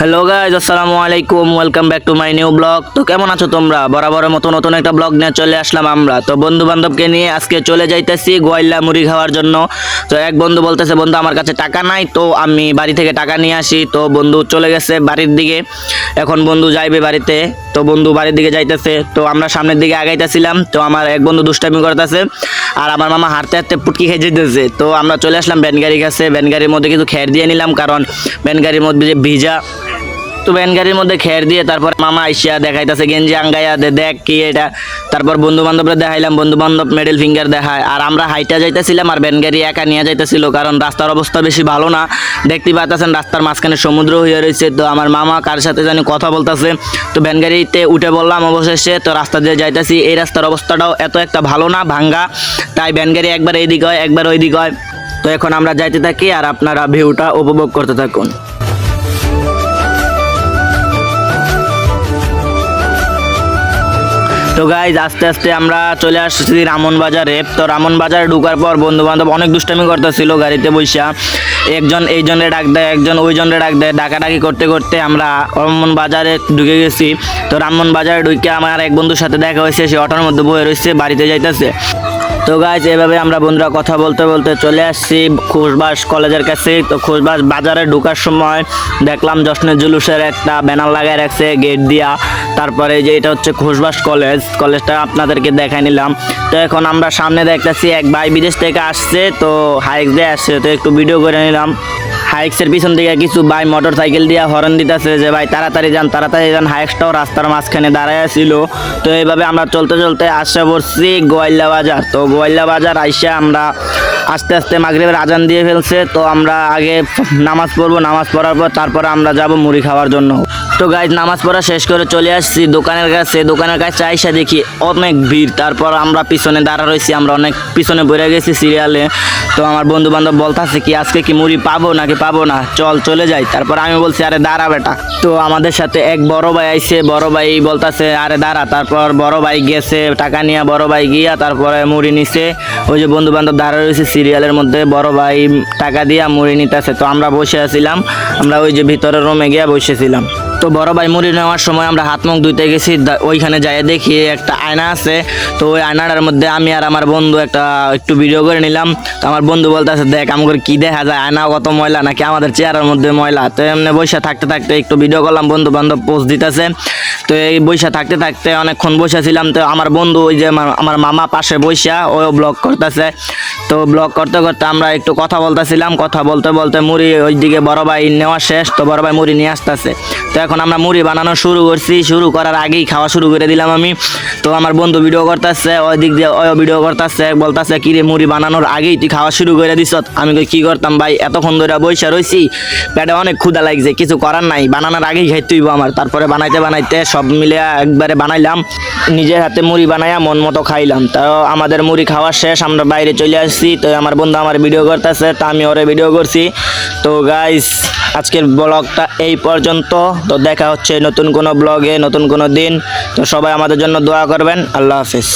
Hello guys আসসালামু আলাইকুম welcome back to my new blog তো কেমন আছো তোমরা? বরাবরের মতো নতুন একটা ব্লগ নিয়ে চলে আসলাম আমরা। তো বন্ধু বান্ধবকে নিয়ে আজকে চলে যাইতেছি গোয়াল্লা মুড়ি খাওয়ার জন্য। তো এক বন্ধু বলতেছে, বন্ধু, আমার কাছে টাকা নাই, তো আমি বাড়ি থেকে টাকা নিয়ে আসি। তো বন্ধু চলে গেছে বাড়ির দিকে। এখন বন্ধু যাইবে বাড়িতে। তো বন্ধু বাড়ির দিকে যাইতেছে। তো আমরা সামনের দিকে আগাইতেছিলাম। তো আমার এক বন্ধু দুষ্টামি করতেছে। আর আমার মামা হাঁটতে হাঁটতে পুটকি খেয়ে যেতেছে তো আমরা চলে আসলাম ব্যানগাড়ির কাছে। ব্যানগাড়ির মধ্যে কিছু খের দিয়ে নিলাম, কারণ ব্যানগাড়ির মধ্যে যে ভিজা তো ভ্যান গাড়ির মধ্যে খের দিয়ে তারপর মামা আইসিয়া দেখাইতেছে, গেঞ্জি আঙ্গাইয়া দে, দেখ কি এটা। তারপর বন্ধু বান্ধবরা দেখাইলাম বন্ধু বান্ধব মেডেল ফিঙ্গার দেখায়। আর আমরা হাইটা যাইতেছিলাম আর ভ্যান গাড়ি একা নিয়ে যাইতেছিল, কারণ রাস্তার অবস্থা বেশি ভালো না। দেখতে পাইতেছেন রাস্তার মাঝখানে সমুদ্র হয়ে রয়েছে তো আমার মামা কার সাথে জানি কথা বলতেছে। তো ভ্যান গাড়িতে উঠে বললাম অবশেষে, তো রাস্তা দিয়ে যাইতেছি। এই রাস্তার অবস্থাটাও এত একটা ভালো না, ভাঙ্গা। তাই ভ্যান গাড়ি একবার এইদিক হয়, একবার ওই দিক হয়। তো এখন আমরা যাইতে থাকি আর আপনারা ভিউটা উপভোগ করতে থাকুন। তো গাইজ আস্তে আস্তে আমরা চলে আসছি রামন বাজারে তো রামন বাজারে ঢুকার পর বন্ধু বান্ধব অনেক দুষ্টামি করতেছিল গাড়িতে বৈশা একজন এই জনরে ডাক দেয়, একজন ওই জনরে ডাক দেয়, ডাকাডাকি করতে করতে আমরা রামন বাজারে ঢুকে গেছি। তো রামন বাজারে ঢুকে আমার এক বন্ধুর সাথে দেখা হয়েছে, সে অটোর মধ্যে বয়ে রয়েছে বাড়িতে যাইতেছে। তো গাইজ এভাবে আমরা বন্ধুরা কথা বলতে বলতে চলে আসছি খুশবাস কলেজের কাছে। তো খুশবাস বাজারে ঢোকার সময় দেখলাম জশ্নের জুলুসের একটা ব্যানার লাগায় রাখছে গেট দিয়া। তারপরে যে এটা হচ্ছে খুশবাস কলেজ, কলেজটা আপনাদেরকে দেখাই নিলাম। তো এখন আমরা সামনে দেখতেছি এক ভাই বিদেশ থেকে আসছে, তো হাইক দিয়ে আসছে, তো একটু ভিডিও করে নিলাম। হাইক্সের পিছন থেকে কিছু ভাই মোটর সাইকেল দিয়ে হরন দিতেছে যে, ভাই, তাড়াতাড়ি যান তাড়াতাড়ি যান। হাইক্সটাও রাস্তার মাঝখানে দাঁড়ায় ছিল তো এইভাবে আমরা চলতে চলতে আসে পড়ছি গোয়াল্লা বাজার। তো গোয়াল্লা বাজার আইসা আমরা আস্তে আস্তে মাগরে আজান দিয়ে ফেলছে। তো আমরা আগে নামাজ পড়ব, নামাজ পড়ার পর তারপরে আমরা যাব মুড়ি খাওয়ার জন্য। তো গাইজ নামাজ পড়া শেষ করে চলে আসছি দোকানের কাছে। দোকানের কাছে আইসা দেখি অনেক ভিড়। তারপর আমরা পিছনে দাঁড়া রয়েছি, আমরা অনেক পিছনে বেড়ে গেছি সিরিয়ালে তো আমার বন্ধু বান্ধব বলতেছে কি, আজকে কি মুড়ি পাবো নাকি পাবো না? চল চলে যাই। তারপর আমি বলছি, আরে দাঁড়া বেটা। তো আমাদের সাথে এক বড় ভাই আইসে বড় ভাই বলতাছে, আরে দাঁড়া। তারপর বড় ভাই গেছে টাকা নিয়ে, বড় ভাই গিয়া তারপরে মুড়ি নিছে। ওই যে বন্ধু বান্ধব দাঁড়া রয়েছে সিরিয়ালের মধ্যে, বড় ভাই টাকা দিয়া মুড়ি নিতেছে। তো আমরা বসে আছিলাম, আমরা ওই যে ভিতরের রুমে গিয়া বসেছিলাম। তো বড় ভাই মুড়ি নেওয়ার সময় আমরা হাত মুখ ধুইতে গেছি ওইখানে যাই দেখি একটা আয়না আছে। তো ওই আয়নাটার মধ্যে আমি আর আমার বন্ধু একটা একটু ভিডিও করে নিলাম। তো আমার বন্ধু বলতেছে, দেখ, আমাকে কি দেখা যায়? আয়না কত ময়লা, নাকি আমাদের চেয়ারের মধ্যে ময়লা? তো এমনি বসে থাকতে থাকতে একটু ভিডিও করলাম বন্ধু বান্ধব পোস্ট দিতেছে। তো এই বৈশা থাকতে থাকতে অনেকক্ষণ বসেছিলাম তো আমার বন্ধু ওই যে আমার- আমার মামা পাশে বৈশা ও ব্লগ করতেছে। তো ব্লগ করতে করতে আমরা একটু কথা বলতেছিলাম। কথা বলতে বলতে মুড়ি ওইদিকে বড় ভাই নেওয়া শেষ। তো বড় ভাই মুড়ি নিয়ে আসতেছে। তো এখন আমরা মুড়ি বানানো শুরু করছি। শুরু করার আগেই খাওয়া শুরু করে দিলাম আমি। তো আমার বন্ধু ভিডিও করতেছে, ওই দিক দিয়ে ওই ভিডিও করতেছে, বলতেছে, কি রে মুড়ি বানানোর আগেই তুই খাওয়া শুরু করে দিস? আমি কি করতাম ভাই? এতক্ষণ ধরে বৈশা রইছি, পেটে অনেক ক্ষুধা লাগছে, কিছু করার নাই। বানানোর আগেই খাইতে হইব আমার। তারপরে বানাইতে বানাইতে সব মিলে একবারে বানাইলাম। নিজের হাতে মুড়ি বানাইয়া মন মতো খাইলাম। তাও আমাদের মুড়ি খাওয়া শেষ, আমরা বাইরে চলে আসছি। তো আমার বন্ধু আমার ভিডিও করতেছে, তা আমি ওরে ভিডিও করছি। তো গাইস আজকের ব্লগটা এই পর্যন্ত। তো দেখা হচ্ছে নতুন কোনো ব্লগে, নতুন কোনো দিন। তো সবাই আমাদের জন্য দোয়া করবেন। আল্লাহ হাফিজ।